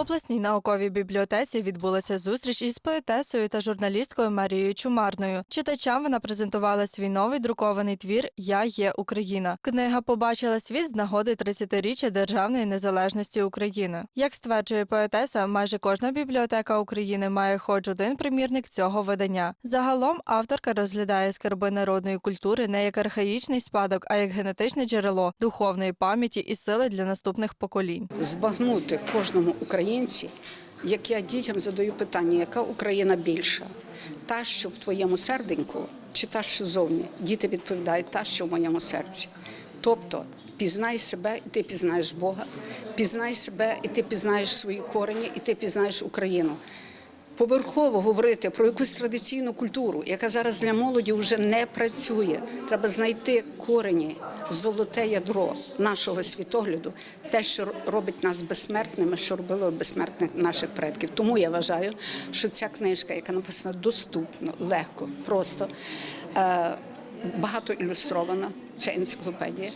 обласній науковій бібліотеці відбулася зустріч із поетесою та журналісткою Марією Чумарною. Читачам вона презентувала свій новий друкований твір Я є Україна. Книга побачила світ з нагоди 30-річчя державної незалежності України. Як стверджує поетеса, майже кожна бібліотека України має хоч один примірник цього видання. Загалом авторка розглядає скарби народної культури не як архаїчний спадок, а як генетичне джерело духовної пам'яті і сили для наступних поколінь. збагнути кожному українці, як я дітям задаю питання, яка Україна більша? Та, що в твоєму серденьку, чи та, що зовні? Діти відповідають, та, що в моєму серці. Тобто, пізнай себе, і ти пізнаєш Бога, пізнай себе, і ти пізнаєш свої корені, і ти пізнаєш Україну. Поверхово говорити про якусь традиційну культуру, яка зараз для молоді вже не працює. Треба знайти корені, золоте ядро нашого світогляду, те, що робить нас безсмертними, що робило безсмертних наших предків. Тому я вважаю, що ця книжка, яка написана доступно, легко, просто е, багато ілюстрована, це енциклопедія,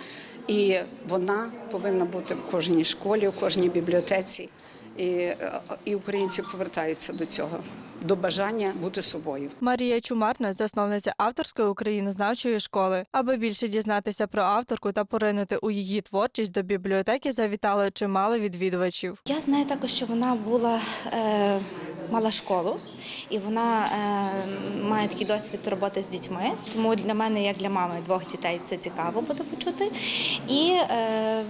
і вона повинна бути в кожній школі, в кожній бібліотеці. І, е, і українці повертаються до цього, до бажання бути собою. Марія Чумарна, засновниця авторської українознавчої школи. Аби більше дізнатися про авторку та поринути у її творчість, до бібліотеки завітало чимало відвідувачів. Я знаю також, що вона була е, мала школу, і вона е, має такий досвід роботи з дітьми. Тому для мене, як для мами двох дітей, це цікаво буде почути. І е,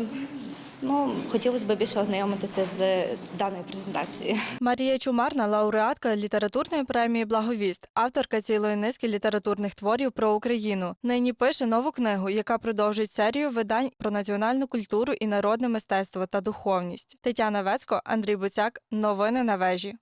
ну, хотілося б більше ознайомитися з даною презентацією. Марія Чумарна лауреатка літературної премії Благовіст, авторка цілої низки літературних творів про Україну. Нині пише нову книгу, яка продовжить серію видань про національну культуру і народне мистецтво та духовність. Тетяна Вецько, Андрій Буцяк. Новини на вежі.